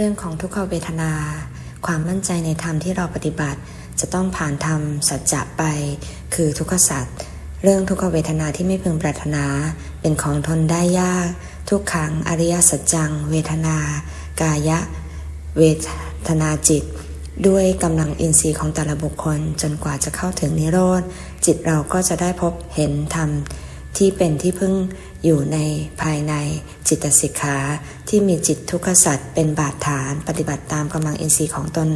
รื่องของทุกขเวทนา ความมั่นใจในธรรมที่เราปฏิบัติ จะต้องผ่านธรรมสัจจะไป คือทุกขสัจเรื่องทุกขเวทนาที่ไม่พึงปรารถนา เป็นของทนได้ยาก ทุกขังอริยสัจจัง เวทนา กายะ เวทนาจิต ด้วยกำลังอินทรีย์ของแต่ละบุคคล จนกว่าจะเข้าถึงนิโรธจิตเราก็จะได้พบเห็นธรรมที่เป็นที่พึ่ง อยู่ในภายในจิตสิกขาที่มีจิตทุกขสัตว์เป็นบาดฐานปฏิบัติตามกำลังอินทรีย์ของตน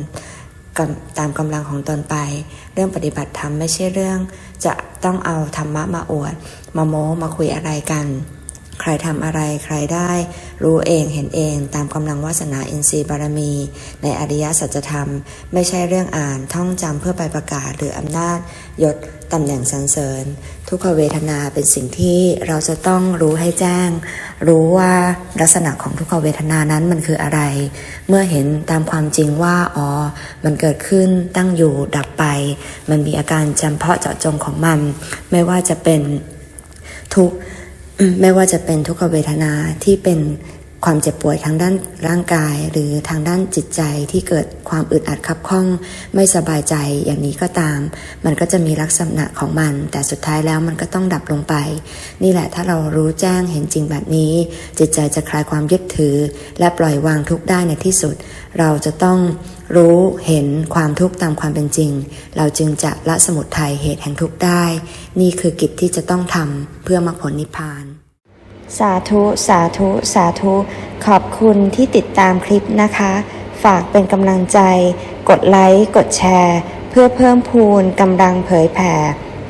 ตามกำลังของตนไป เรื่องปฏิบัติธรรมไม่ใช่เรื่อง จะต้องเอาธรรมะมาอวด มาโม้มาคุยอะไรกัน ใครทำอะไรใครได้ รู้เองเห็นเองตามกำลังวาสนาอินทรีย์บารมี ในอริยสัจธรรม ไม่ใช่เรื่องอ่านท่องจำเพื่อไปประกาศหรืออำนาจยศตำแหน่งสรรเสริญ ทุกขเวทนาเป็นสิ่งที่เราจะต้องรู้ให้แจ้ง รู้ว่าลักษณะของทุกขเวทนานั้นมันคืออะไร เมื่อเห็นตามความจริงว่าอ๋อมันเกิดขึ้นตั้งอยู่ดับไป มันมีอาการจำเพาะเจาะจงของมัน ไม่ว่าจะเป็นทุก ไม่ว่าจะเป็นทุกขเวทนาที่เป็นความเจ็บป่วยทางด้านร่างกาย หรือทางด้านจิตใจที่เกิดความอึดอัดคับข้อง ไม่สบายใจอย่างนี้ก็ตาม มันก็จะมีลักษณะของมัน แต่สุดท้ายแล้วมันก็ต้องดับลงไป นี่แหละถ้าเรารู้แจ้งเห็นจริงแบบนี้ จิตใจจะคลายความยึดถือ และปล่อยวางทุกได้ในที่สุด เราจะต้อง รู้เห็นความทุกข์ตามความเป็นจริง เราจึงจะละสมุทัยเหตุแห่งทุกข์ได้ นี่คือกิจที่จะต้องทำเพื่อมรรคผลนิพพาน สาธุ สาธุ สาธุ ขอบคุณที่ติดตามคลิปนะคะ ฝากเป็นกำลังใจ กดไลค์ กดแชร์ เพื่อเพิ่มพูนกำลังเผยแผ่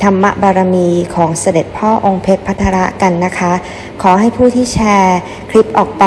ธรรมบารมีของเสด็จพ่อองค์เพชรพัทระกันนะคะ ขอให้ผู้ที่แชร์ คลิปออกไป